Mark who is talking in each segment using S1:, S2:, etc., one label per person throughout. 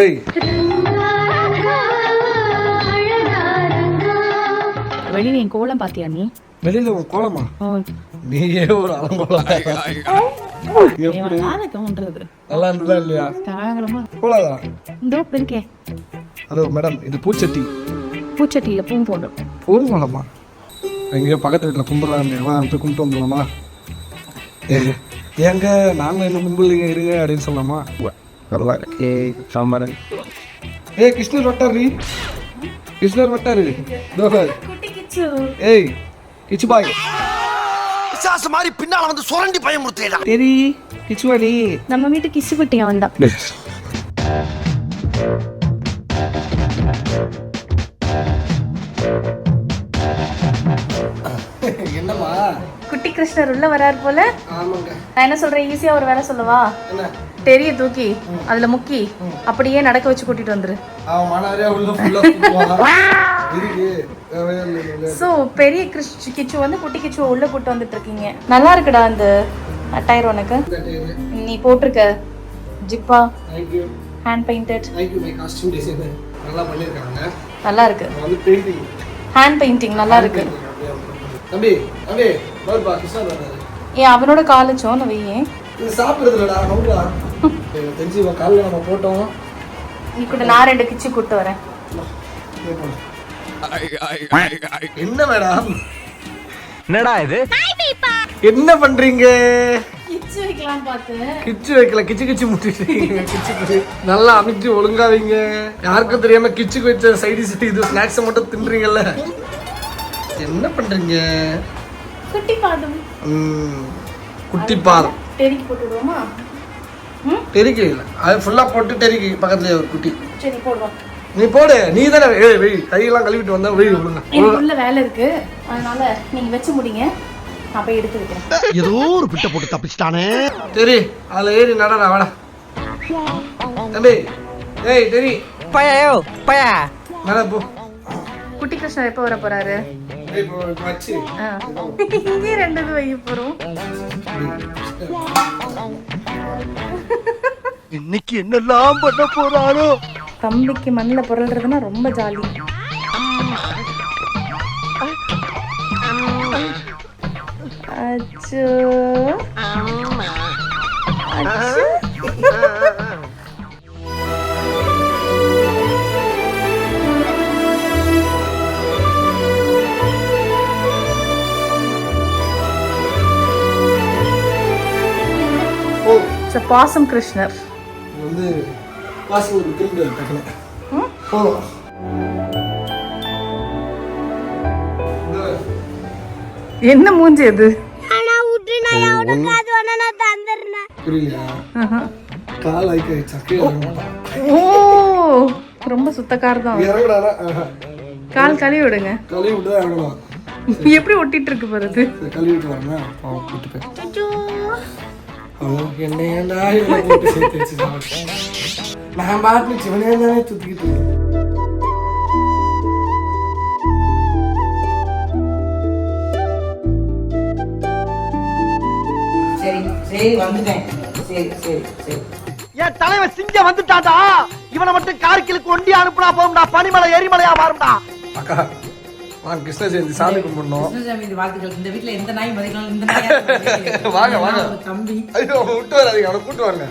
S1: ஏய்
S2: வெளியில என் கோலம் பாத்தியா நீ?
S1: வெளியில ஒரு கோலமா? நீயே ஒரு அலங்கோலம் எப்படி? நல்லா இருந்ததா இல்லையா? கோலாதா
S2: இந்த இருக்கே.
S1: ஹலோ மேடம் இது பூச்சட்டி.
S2: பூச்சட்டியில பூ போடும்.
S1: போதும் கோலமா? எங்கேயோ பக்கத்து வீட்டில் கும்பிட்றாங்க. போய் கும்பிட்டு வந்துடலாமா? ஏங்க நாங்கள் என்ன கும்பிடுங்க இருங்க அப்படின்னு சொல்லலாமா? வரலாம் ஏய் சாம்பார் ஏய் கிருஷ்ணர் வட்டாரு. கிருஷ்ணர் வட்டாரு. ஏய் கிச்சு பாய்.
S3: பிசாசு மாதிரி பின்னால வந்து சுரண்டி பயமுறுத்தேடா
S1: தெரி கிச்சுவாடி
S2: நம்ம வீட்டு கிசு பட்டியா வந்தா
S1: என்னம்மா?
S2: குட்டி கிருஷ்ணர் உள்ள வரார் போல. நான் என்ன சொல்றேன்? ஈஸியா ஒரு வேலை சொல்லவா? தெரிய தூக்கி அதுல முக்கி அப்படியே நடக்க வச்சு கூட்டிட்டு வந்துரு. சோ பெரிய கிச்சு வந்து குட்டி கிச்சுவை உள்ள கூட்டு வந்துட்டு இருக்கீங்க. நல்லா இருக்குடா அந்த அட்டையர் உனக்கு? நீ போட்டிருக்க. ஜிப்பா. Hand painted.
S1: நல்லா
S2: இருக்கு. ஹேண்ட் பெயிண்டிங் நல்லா இருக்கு. ஏன் அவனோட காலேஜும் வையேன்
S1: இது சாப்பிடுறதுலடா எனக்கு தெரிஞ்சு இவன் காலைல நம்ம போட்டோம்.
S2: நீ கூட நான் ரெண்டு கிச்சு கூட்டு வரேன்.
S1: என்ன மேடம்?
S3: என்னடா இது?
S1: என்ன பண்றீங்க?
S2: கிச்சு வைக்கலாம் பார்த்து.
S1: கிச்சு வைக்கல கிச்சு கிச்சு முட்டிட்டீங்க. கிச்சு கிச்சு. நல்லா அமைச்சு ஒழுங்கா வைங்க யாருக்கும் தெரியாம கிச்சுக்கு வச்ச சைடிஸ் இது ஸ்நாக்ஸை மட்டும் தின்றீங்கல்ல. என்ன பண்றீங்க?
S2: குட்டி பாதம்
S1: ம், குட்டி பாதம்
S2: தெருக்கி போட்டு விடுவோமா ம்?
S1: டெரிக்கு இல்லை. அது ஃபுல்லாக போட்டு டெரிக்கு பக்கத்துலயே ஒரு குட்டி.
S2: சரி போடுவோம்.
S1: நீ போடு நீ தானே ஏய் வெய் கையெல்லாம் கழுவிட்டு வந்தா வெய் விடுங்க
S2: எனக்கு உள்ள வேலை இருக்கு. அதனால நீங்க வச்சு முடிங்க. நான் போய் எடுத்து வைக்கிறேன்.
S3: ஏதோ ஒரு பிட்ட போட்டு தப்பிச்சிட்டானே.
S1: சரி அதில் ஏறி நடடா வாடா. தம்பி ஏய் தெரி
S3: பையோ பைய.
S1: மேலே போ.
S2: குட்டி கிருஷ்ணர் எப்போ வர போறாரு?
S1: ஏய், இப்போ இப்போ வச்சு
S2: ஆ. இங்கே ரெண்டு இது வைக்க போறோம்
S3: இன்னைக்கு என்னெல்லாம் பண்ண போறாரோ
S2: தம்பிக்கு மண்ணில் புரள்றதுன்னா ரொம்ப ஜாலி அச்சோ அச்சோ. பாசம் கிருஷ்ணர்.
S1: வந்து வாசி ஒரு திரும்ப டக்குனு
S2: ம்?
S1: ஓ
S2: என்ன மூஞ்சி அது?
S1: புரியலையா? கால் ஐக்க சக்கை
S2: ஓ. ரொம்ப சுத்தக்கார் தான் கால் கழுவி விடுங்க
S1: கழுவி விட்டு தான்
S2: எப்படி ஒட்டிட்டு இருக்கு பாருது
S1: சரி, கழுவி விட்டு வரேன் அவனுக்கு என்ன ஏன்டா இவனை போட்டு சேர்த்து வச்சுட்டான் நான் பாட்டு சிவனே தானே சுத்திக்கிட்டு இருக்கேன்.
S4: சரி சரி வந்துட்டேன் சரி சரி சரி
S3: என் தலைவன் சிங்க வந்துட்டான்டா. இவனை மட்டும் கார்கிலுக்கு ஒண்டி அனுப்புனா போகும்டா பனிமலை எரிமலையா மாறும்டா.
S1: அக்கா வாங்க கிருஷ்ண ஜெயந்தி சாமி கும்பிடணும்.
S4: வாழ்த்துக்கள். இந்த வீட்ல எந்த நாய் மதிக்கலாம் இந்த நாய்
S1: வாங்க, வாங்க.
S4: தம்பி.
S1: ஐயோ விட்டு வராதீங்க அவனை கூட்டு வாங்க.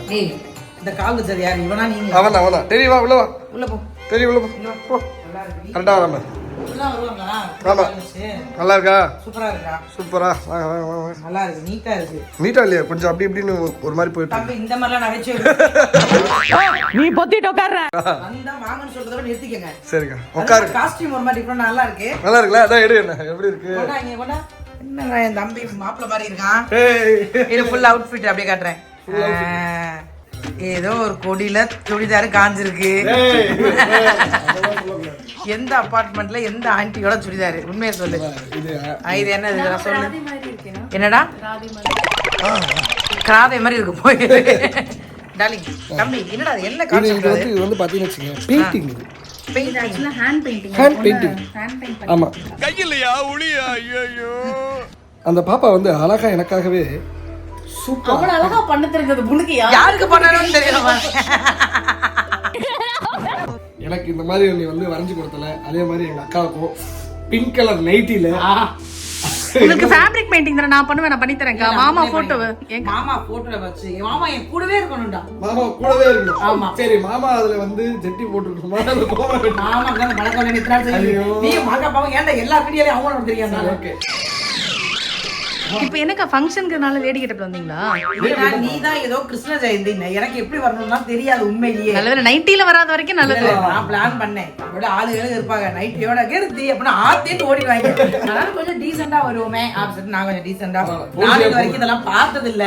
S4: இந்த கால் சார் யார்? இவனா நீங்க?
S1: அவன் அவன் தான். தெரிய வா உள்ள வா.
S4: உள்ள போ.
S1: தெரிய உள்ள போ. போ. கரெக்டாக வராம நல்லா இருக்கா
S4: சூப்பரா இருக்கா?
S1: சூப்பரா. வாங்க வாங்க வாங்க வாங்க.
S4: நல்லா இருக்கு. நீட்டா இருக்கு.
S1: நீட்டா இல்லையா? கொஞ்சம் அப்படி இப்படின்னு ஒரு மாதிரி போயிட்டு
S4: தம்பி இந்த மாதிரிலாம் நகைச்சுவை
S5: நீ பொத்திட்டு உட்கார்ற
S4: வந்தா வாங்கன்னு சொல்றத விட நிறுத்திக்கங்க.
S1: சரிக்கா. உட்காரு
S4: காஸ்டியூம் ஒரு மாதிரி டிஃப்ரெண்ட் நல்லா இருக்கு.
S1: நல்லா இருக்குல்ல? அதான் எடு என்ன? எப்படி இருக்கு?
S4: கொண்டா இங்க கொண்டா. என்னடா என் தம்பி மாப்பிள்ள மாதிரி இருக்கான்? இது ஃபுல் அவுட்ஃபிட் அப்படியே காட்டுறேன். ஏதோ ஒரு கொடியில சுடிதாரு காஞ்சிருக்கு. எந்த அபார்ட்மெண்ட்ல எந்த ஆன்ட்டியோட சுடிதாரு? உண்மையை சொல்லு.
S1: இது
S4: என்ன இது நான் சொல்லு. என்னடா? கிராதை மாதிரி இருக்கு போய். டார்லிங் தம்பி என்னடா என்ன கான்செப்ட்
S1: வந்து இது வந்து பார்த்தீங்கன்னு வச்சுக்கோங்க. பெயிண்டிங் இது.
S4: Painting
S2: hand painting
S1: hand painting
S2: hand paint
S1: ஆமா.
S3: கையிலையா? ஒளியா ஐயோ
S1: அந்த பாப்பா வந்து அழகா எனக்காகவே சூப்பர்
S2: அவ்வளவு அழகா பண்ண தெரிஞ்சது புனுக்கியா
S4: யாருக்கு பண்ணணும்னு தெரியல
S1: இந்த மாதிரி நீ வந்து வரைஞ்சு கொடுத்தல. அதே மாதிரி எங்க அக்காவுக்கும். பிங்க் கலர் நைட்டில
S2: உங்களுக்கு ஃபேப்ரிக் பெயிண்டிங் தானே நான் பண்ணுவேன் நான் பண்ணி தரேன்க்கா மாமா போட்டோ எங்க
S4: மாமா போட்டோல வச்சு என் மாமா என் கூடவே இருக்கணும்டா.
S1: மாமா கூடவே
S4: ஆமா.
S1: இருக்கணும் சரி மாமா அதுல வந்து ஜெட்டி போட்டுருக்கோமா அது போக வேண்டாம்.
S4: மாமா தான் பழக்கம் நினைக்கிறான்
S1: ஐயோ.
S4: நீ மாக்கா பாவம் ஏன்டா எல்லா வீடியோலயும் அவங்களும் தெரியாது?
S1: ஓகே
S2: இப்போ என்னக்கா ஃபங்க்ஷனுக்குனால லேடி கிட்ட வந்தீங்களா?
S4: நீ தான் ஏதோ கிருஷ்ண ஜெயந்தி. எனக்கு எப்படி வரணும்னா தெரியாது உண்மையிலேயே.
S2: நல்ல வேலை நைட்டில வராத வரைக்கும் நல்லது.
S4: நான் பிளான் பண்ணேன். அவரோட ஆளுகளும் இருப்பாங்க. நைட் எவ்வளோ கேருத்தி அப்படின்னா ஆத்தேன்னு ஓடிடுவாங்க. அதனால கொஞ்சம் டீசெண்டா வருவோமே அப்படின்னு நான் கொஞ்சம் டீசெண்டா நான் இது வரைக்கும் இதெல்லாம் பார்த்தது இல்ல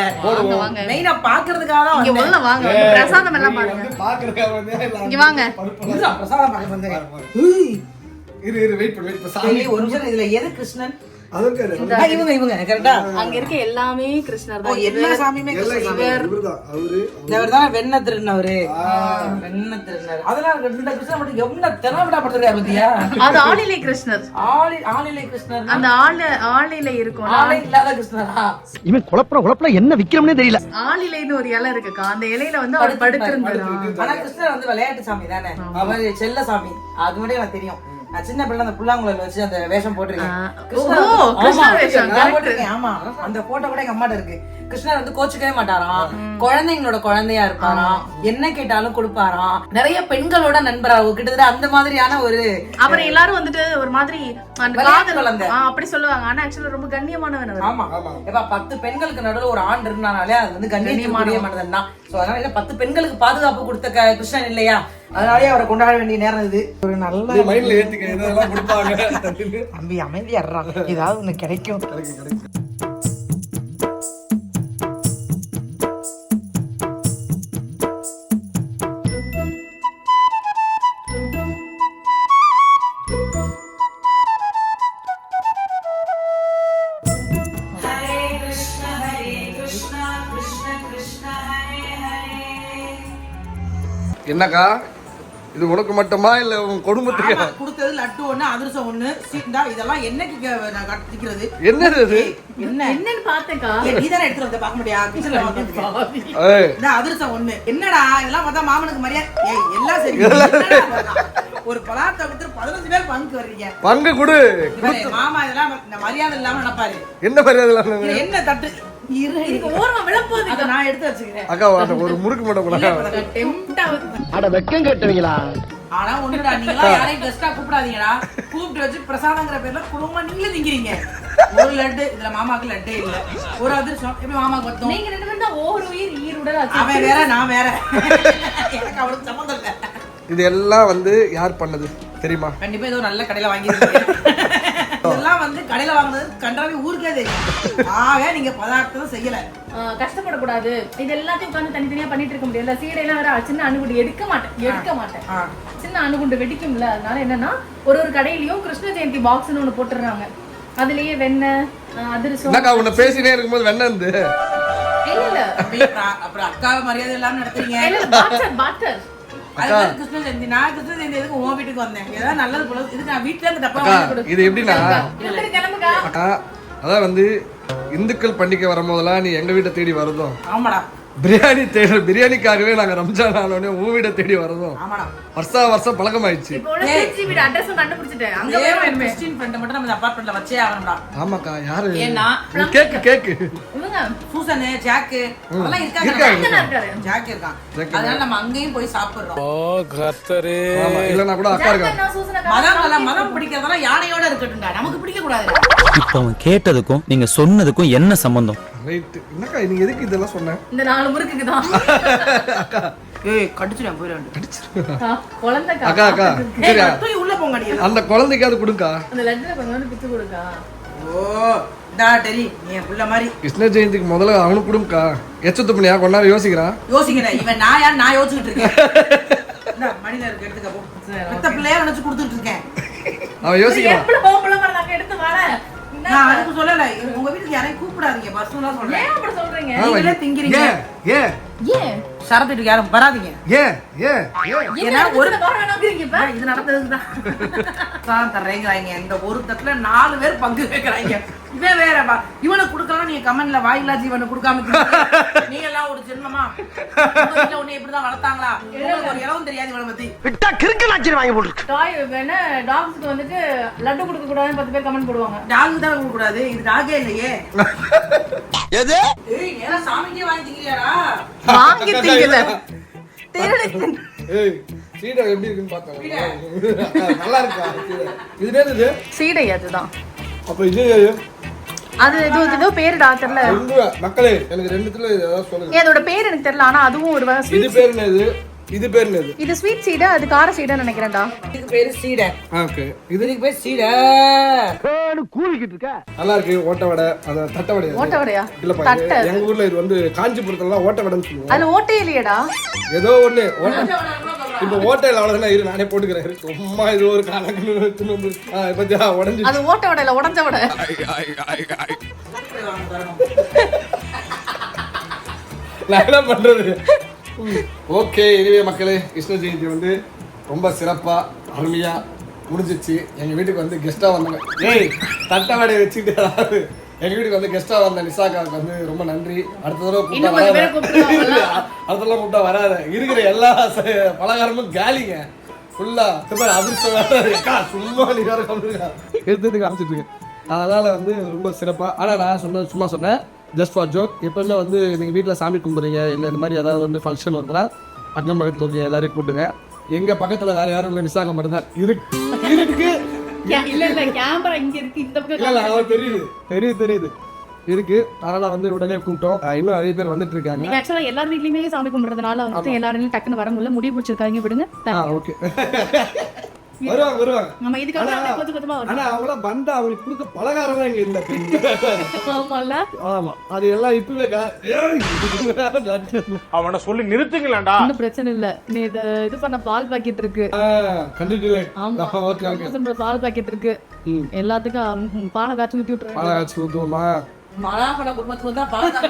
S4: மெயினா பாக்குறதுக்காக தான்
S2: இங்க உள்ள வாங்க பிரசாதம் எல்லாம் பாருங்க.
S1: பாக்குறதுக்காக வந்து
S2: இங்க வாங்க.
S4: பிரசாதம் பார்க்க வந்தேன்.
S1: இரு இரு வெயிட் பண்ணு வெயிட் பண்ணு.
S4: ஒரு நிமிஷம் இதுல எது கிருஷ்ணன்? இவங்க இவங்க கரெக்டா
S2: அங்க இருக்க எல்லாமே கிருஷ்ணர் தான்.
S4: எல்லா சாமியுமே கிருஷ்ணன்
S1: இவர்தான். அவரு
S4: இவர் தான் வெண்ண திருநவரு வெண்ண திருநர் அதெல்லாம் இந்த கிருஷ்ணன் மட்டும் எவ்வளவு திறமைடா படுத்திருக்காரு பத்தியா?
S2: அது ஆளிலை கிருஷ்ணர்.
S4: ஆளி ஆளிலை கிருஷ்ணர்
S2: அந்த ஆளு ஆளிலை இருக்கும்
S4: ஆளை இல்லாத கிருஷ்ணரா?
S3: இவன் குழப்பற குழப்பல என்ன விக்கிறோம்னே தெரியல.
S2: ஆளிலைன்னு ஒரு இலை இருக்குக்கா அந்த இலையில வந்து அவர் படுத்திருந்தாராம்.
S4: ஆனா கிருஷ்ணர் வந்து விளையாட்டு சாமி தானே? அவர் செல்ல சாமி. அது மட்டும் எனக்கு தெரியும். நான் சின்ன பிள்ளை அந்த புல்லாங்குழல் வச்சு அந்த வேஷம் போட்டிருக்கேன். ஆமா அந்த போட்டோ கூட எங்க அம்மாட்ட இருக்கு. கிருஷ்ணர் வந்து கோச்சுக்கவே மாட்டாராம். குழந்தைங்களோட குழந்தையா இருப்பாராம். என்ன கேட்டாலும் கொடுப்பாராம். நிறைய பெண்களோட நண்பரா கிட்டத்தட்ட அந்த மாதிரியான ஒரு
S2: அவர் எல்லாரும் வந்துட்டு ஒரு மாதிரி அப்படி சொல்லுவாங்க. ஆனா ஆக்சுவலா ரொம்ப கண்ணியமானவன்
S4: ஆமா. எப்ப பத்து பெண்களுக்கு நடுவுல ஒரு ஆண் இருந்தானாலே அது வந்து கண்ணியமான மனிதன் தான். சோ அதனால பத்து பெண்களுக்கு பாதுகாப்பு கொடுத்த கிருஷ்ணன் இல்லையா? அதனாலயே அவரை கொண்டாட வேண்டிய நேரம் இது. ஒரு நல்ல
S1: மைண்ட்ல ஏத்திக்க இதெல்லாம் கொடுப்பாங்க.
S4: தம்பி அமைதியா ஏதாவது ஒண்ணு கிடைக்கும்.
S1: என்னக்கா? இது உனக்கு மட்டுமா இல்ல உன் குடும்பத்துக்கு?
S4: கொடுத்தது லட்டு ஒண்ணு அதிரசம் ஒண்ணு சீண்டா இதெல்லாம் என்னைக்கு நான் கட்டிக்கிறது?
S1: என்னது இது?
S4: என்ன?
S2: என்னன்னு பார்த்தேக்கா
S4: நீ தானே எடுத்துட்டு வந்த பார்க்க முடியா? கிச்சன்ல வந்து அதிரசம் ஒண்ணு. என்னடா இதெல்லாம் பார்த்தா மாமனுக்கு மரியாதை. ஏய் எல்லாம் சரி? ஒரு பலாத்தை விட்டு பதினஞ்சு பேர் பங்கு வர்றீங்க.
S1: பங்கு கொடு.
S4: மாமா இதெல்லாம் இந்த மரியாதை இல்லாம நினைப்பாரு
S1: என்ன மரியாதை இல்லாம
S4: என்ன தட்டு?
S1: அக்கா ஒரு முறுக்கு மட்டும் கூட
S3: அட வெக்கம் கேட்டவங்களா?
S4: ஆனா ஒண்ணுடா நீங்களா யாரையும் கெஸ்டா கூப்பிடாதீங்கடா. கூப்பிட்டு வச்சு பிரசாதங்கிற பேர்ல குடும்பமா நீங்களே திங்கிறீங்க. ஒரு லட்டு இதுல மாமாக்கு லட்டே இல்ல. ஒரு அதிர்ஷ்டம் மாமாக்கு மொத்தம்
S2: நீங்க ரெண்டு பேரும் தான் ஓர் உயிர் ஈருடல்.
S4: அவன் வேற நான் வேற. எனக்கு அவளுக்கு சம்மந்தம் இல்ல.
S1: இது எல்லாம் வந்து யார் பண்ணது தெரியுமா?
S4: கண்டிப்பா ஏதோ நல்ல கடையில வாங்கிருக்கீங்க இதெல்லாம் வந்து கடையில வாங்குனது கண்டாவே ஊருக்கே தெரியும். ஆக நீங்க பதார்த்தம் செய்யல.
S2: கஷ்டப்படக்கூடாது. இது எல்லாத்தையும் உட்காந்து தனித்தனியா பண்ணிட்டு இருக்க முடியல சீடையெல்லாம் வேற சின்ன அணுகுண்டு எடுக்க மாட்டேன். எடுக்க மாட்டேன். சின்ன அணுகுண்டு வெடிக்கும்ல அதனால என்னன்னா ஒரு ஒரு கடையிலயும் கிருஷ்ண ஜெயந்தி பாக்ஸ்னு ஒண்ணு போட்டுறாங்க அதுலயே வெண்ணெய்
S1: என்னக்கா உன்னை பேசினே இருக்கும்போது வெண்ண இருந்து
S2: இல்ல
S4: அப்புறம் அக்காவை மரியாதை இல்லாம நடத்துறீங்க.
S2: பாட்டர் பாட்டர்
S4: கிருஷ்ண ஜெயந்தி நான் கிருஷ்ண ஜெயந்தி எதுக்கு உன் வீட்டுக்கு வந்தேன்? ஏதாவது நல்லது போல இதுக்கு நான் வீட்டுல இருந்து டப்பா
S1: அக்கா
S4: வாங்கி கொடு
S1: இது எப்படின்னா அக்கா அதான் வந்து இந்துக்கள் பண்டிகை வரும்போதெல்லாம் நீ எங்க வீட்டை தேடி வருதும்
S4: ஆமாடா.
S1: பிரியாணி தேடி பிரியாணிக்காகவே நாங்க ரம்ஜான் ஆனோடனே உன் தேடி வருதும் வருஷா வருஷம்
S4: அபார்ட்மெண்ட்ல வச்சே ஆகணும்டா.
S1: ஆமாக்கா யாரு? கேக்கு கேக்கு.
S4: சூசனு ஜாக்கு அதெல்லாம் இருக்காங்க. இருக்கான். அதனால நம்ம அங்கேயும் போய் சாப்பிடுறோம்.
S1: ஆமா இல்லன்னா கூட அக்கா இருக்கா
S4: மதம் மதம் பிடிக்கிறதெல்லாம் யானையோட இருக்கட்டும்டா. நமக்கு பிடிக்க கூடாது
S6: இப்ப அவன் கேட்டதுக்கும் நீங்க சொன்னதுக்கும் என்ன சம்பந்தம்?
S1: ரைட் என்னக்கா நீ எதுக்கு இதெல்லாம் சொன்ன?
S2: இந்த நாலு முறுக்குக்கு தான்.
S4: ஏய்
S2: குழந்தைக்கா.
S1: அக்கா அக்கா. சரியா?
S4: தூய் உள்ள போங்க அடி.
S1: அந்த குழந்தைக்காவது கொடுக்கா
S2: அந்த லட்டுல கொஞ்சம் வந்து பிச்சு கொடுக்கா.
S4: ஓ டா டெரி நீ என் புள்ள மாதிரி.
S1: கிருஷ்ண ஜெயந்திக்கு முதல்ல அவனுக்கு கொடுங்கக்கா. எச்சத்து பண்ணியா கொஞ்ச நேரம் யோசிக்கிறான்.
S4: யோசிக்கிறேன் இவன் நான் யார்? நான் யோசிச்சுட்டு இருக்கேன். இந்தா, மடியில இருக்கு எடுத்துக்க போ. மத்த பிள்ளையா நினைச்சு கொடுத்துட்டு இருக்கேன்.
S1: அவன் யோசிக்கிறான்.
S4: நான் அதுக்கு சொல்லல. உங்க வீட்டுக்கு யாரையும் கூப்பிடாதீங்க. பர்சனலா சொல்றேன்.
S2: ஏன் அப்படி சொல்றீங்க?
S4: நீங்களே திங்கிறீங்க.
S1: ஏன்? ஏன்?
S4: சரத்து வீட்டுக்கு யாரும் வராதீங்க.
S1: ஏன்? ஏன்? ஏன்
S2: என்ன ஒரு வர வேணாங்கிறீங்க இப்ப?
S4: இது நடந்ததுக்கு தான் தான் தர்றேங்கிறாங்க. இந்த ஒரு தட்டுல நாலு பேர் பங்கு வைக்கிறாங்க. இவன் வேறப்பா இவனுக்கு கொடுக்கலாம் நீங்க கமெண்ட்ல வாயிலா ஜீவனை கொடுக்காம. நீ எல்லாம் ஒரு ஜென்மமா? உன்னை இப்படிதான் வளர்த்தாங்களா? ஒரு இளவும் தெரியாது இவனை பத்தி.
S3: விட்டா கிறுக்கு நாச்சிரி வாங்கி போட்டுருக்கு.
S2: டாய் வேணா டாக்ஸ்க்கு வந்துட்டு லட்டு கொடுக்க கூடாதுன்னு பத்து பேர் கமெண்ட் போடுவாங்க.
S4: டாக் தான் கொடுக்க கூடாது. இது டாகே இல்லையே.
S3: எது?
S4: ஏய் நேரா சாமிக்கே வாங்கி திங்கிறியாடா
S2: வாங்கி திங்கல
S1: ஏய் சீடை எப்படி இருக்குன்னு பார்த்தேன் நல்லா இருக்கா. இது என்னது
S2: சீடை அதுதான்.
S1: அப்ப இது
S2: அது ஏதோ ஏதோ பேருடா தெரியல.
S1: மக்களே எனக்கு ரெண்டுத்துல ஏதாவது சொல்லுங்க.
S2: அதோட பேர் எனக்கு தெரியல ஆனா அதுவும் ஒரு
S1: இது பேர் என்னது? இது பேர் என்னது
S2: இது ஸ்வீட் சீடை அது கார சீடை நினைக்கிறேன்டா.
S4: இதுக்கு பேரு சீடை
S1: ஓகே. இது?
S4: இதுக்கு பேர் சீடை
S3: கூவிக்கிட்டு இருக்க.
S1: நல்லா இருக்கு. ஓட்ட வடை. அத தட்டை வடை.
S2: ஓட்ட வடையா?
S1: இல்லப்பா இது
S2: தட்டை.
S1: எங்க ஊர்ல இது வந்து காஞ்சிபுரத்துல ஓட்ட வடைன்னு சொல்லுவோம்
S2: அதுல ஓட்டே இல்லையேடா.
S1: ஏதோ ஒண்ணு. ஓட்ட இப்ப ஓட்டையில அவ்வளவுதான் இரு நானே போட்டுக்கிறேன். சும்மா இது ஒரு கணக்கு பத்தியா உடஞ்சு
S2: அது ஓட்ட வடையில உடஞ்ச வடை.
S1: நான் என்ன பண்றது? ஓகே இனிவே மக்களே கிருஷ்ண ஜெயந்தி வந்து ரொம்ப சிறப்பா அருமையா முடிஞ்சிச்சு. எங்க வீட்டுக்கு வந்து கெஸ்டா வந்தாங்க ஏய் தட்டை வடையை வச்சுட்டு அதாவது எங்க வீட்டுக்கு வந்து கெஸ்டா வந்த நிசாக்காவுக்கு வந்து ரொம்ப நன்றி. அடுத்த தடவை கூப்பிட்டா வராத. அடுத்த தடவை கூப்பிட்டா வராத. இருக்கிற எல்லா பலகாரமும் காலிங்க. ஃபுல்லா அதிர்ஷ்டம் வேற இருக்கா. சும்மா நீ வேற சொல்லுங்க எடுத்துட்டு காமிச்சிட்டு இருக்கேன். அதனால வந்து ரொம்ப சிறப்பா. ஆனா நான் சொன்னது சும்மா சொன்னேன். ஜஸ்ட் ஃபார் ஜோக் எப்பவுமே வந்து நீங்க வீட்ல சாமி கும்பிடுறீங்க இல்லை இந்த மாதிரி ஏதாவது வந்து ஃபங்க்ஷன் வருதுன்னா பக்கம் பக்கத்துல எல்லாரையும் கூப்பிடுங்க. எங்க பக்கத்துல வேற யாரும் இல்லை விசாக மட்டும் தான் இருக்கு. இருக்கு
S2: இல்ல இல்ல கேமரா இங்க இருக்கு இந்த
S1: தெரியுது. தெரியுது தெரியுது. இருக்கு. அதனால வந்து உடனே கூப்பிட்டோம். இன்னும் நிறைய பேர் வந்துட்டு இருக்காங்க.
S2: ஆக்சுவலா எல்லார் வீட்லயுமே சாமி கும்பிடுறதுனால வந்துட்டு எல்லாரும் டக்குன்னு வர முடியல. முடிவு பிடிச்சிருக்காங்க விடுங்க.
S1: ஓகே. வருவாங்க வருவாங்க.
S2: நம்ம இதுக்கு வந்து கொஞ்சம் கொஞ்சமா வரும்?
S1: ஆனா அவங்களாம் வந்தா அவங்களுக்கு கொடுக்க பலகாரம் தான் இங்க இல்ல
S2: ஆமால
S1: ஆமா அது எல்லாம் இப்பவே.
S7: அவனை சொல்லி நிறுத்துங்களேன்டா.
S2: ஒன்னும் பிரச்சனை இல்ல. நீ இது இது பண்ண பால் பாக்கெட் இருக்கு.
S1: கண்டிப்பா
S2: ஆமா.
S1: Okay okay.
S2: பசங்க பால் பாக்கெட் இருக்கு. எல்லாத்துக்கும் பாலை காய்ச்சி ஊத்தி விட்டுருவேன்
S1: பலகாட்சி ஊத்துவோமா?
S4: குடும்பத்துக்கு தான் பார்த்தா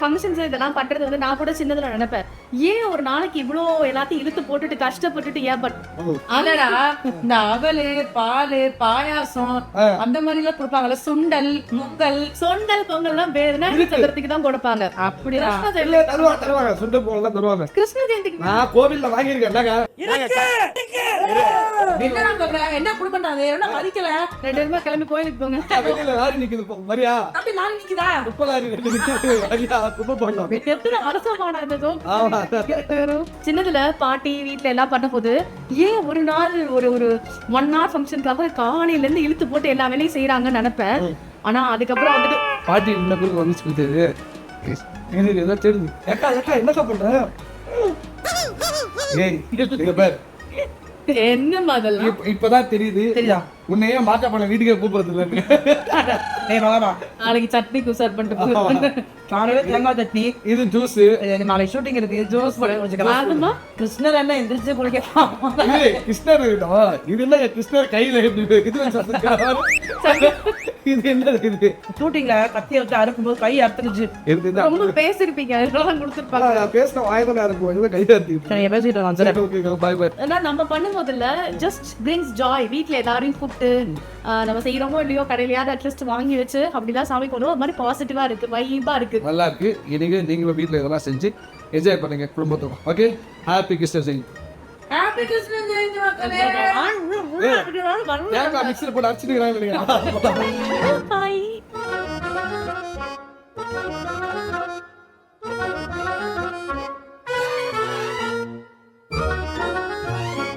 S2: ஃபங்க்ஷன்ஸ் இதெல்லாம் பண்றது வந்து நான் கூட சின்னதுல நினைப்பேன். ஏன் ஒரு நாளைக்கு இவ்ளோ எல்லாத்தையும் இழுத்து போட்டுட்டு கஷ்டப்பட்டுட்டு ஏன் பட்
S4: அதடா இந்த அவலு பாலு பாயாசம். அந்த மாதிரி எல்லாம் கொடுப்பாங்கல்ல சுண்டல் முங்கல்
S2: சொண்டல் பொங்கல் எல்லாம் விநாயகர் சதுர்த்திக்கு தான் கொடுப்பாங்க. ஜெயந்தி-
S1: தருவாங்க தருவாங்க. சுண்ட போகலாம் தருவாங்க.
S2: கிருஷ்ண ஜெயந்திக்கு
S1: நான் கோவில்ல வாங்கியிருக்கேன். என்னங்க?
S4: என்ன நான் சொல்றேன் என்ன கொடுக்கணும் அது? என்ன மதிக்கல
S2: ரெண்டு பேருமே கிளம்பி கோயிலுக்கு போங்க.
S1: நிக்குது? வரியா?
S4: தம்பி நான் நிக்குதா
S1: போடலாம்
S2: எத்தனை சின்னதுல பாட்டி வீட்ல எல்லாம் பண்ணும்போது ஏன் ஒரு நாள் ஒரு ஒரு ஒன் ஹவர் ஃபங்க்ஷனுக்காக காலையில இருந்து இழுத்து போட்டு எல்லா வேலையும் செய்யறாங்கன்னு நினைப்பேன். ஆனா அதுக்கப்புறம் வந்துட்டு
S1: பாட்டி இந்த பேருக்கு வந்து சொல்லிட்டு எனக்கு ஏதோ தெரியுது. ஏக்கா ஏக்கா என்னக்கா பண்ற? ஏய் இங்க பார்.
S2: என்ன
S1: இப்ப- இப்பதான் தெரியுது. உன்னையே மாற்ற பண்ண வீட்டுக்கே கூப்பிடுறது
S2: நாளைக்கு சட்னி குசார் பண்ணிட்டு.
S4: காலையில தேங்காய் சட்னி.
S1: இது ஜூஸ்
S4: நாளைக்கு ஷூட்டிங் இருக்கு. ஜூஸ் போட வச்சுக்கலாம்.
S2: ஆகுமா
S4: கிருஷ்ணர் என்ன எந்திரிச்சு குளிக்கலாம்.
S1: கிருஷ்ணர் இருக்கா? இது என்ன கிருஷ்ணர் கையில எப்படி இது? இது என்ன இது?
S4: ஷூட்டிங்ல கத்தி வச்சு அறுக்கும்போது கை அறுத்துருச்சு.
S1: இது?
S2: ரொம்ப பேசிருப்பீங்க அதெல்லாம் கொடுத்துருப்பாங்க.
S1: நான் பேசின வாய்தான் இருக்கும் இதுல கையில எடுத்து
S4: சரி பேசிட்டு நான் சரி.
S2: ஏன்னா நம்ம பண்ணும்போதுல ஜஸ்ட் பிரிங்ஸ் ஜாய் வீட்ல எல்லாரையும் கூப்பிட்டு ஆஹ் நம்ம செய்யறோமோ இல்லையோ கடையிலயாவது அட்லீஸ்ட் வாங்கி வச்சு அப்படிலாம் சாமி கொண்டு ஒரு மாதிரி பாசிட்டிவா இருக்கு வைபா இருக்கு.
S1: நல்லா இருக்கு. இன்னைக்கு நீங்களும் வீட்ல இதெல்லாம் செஞ்சு என்ஜாய் பண்ணுங்க குடும்பத்தோட. Okay happy Jayanthi
S4: happy Christmas Jayanthi மக்களே
S1: ஏன் மிக்சர் போட்டு அரைச்சிட்டு
S2: இருக்கிறாங்க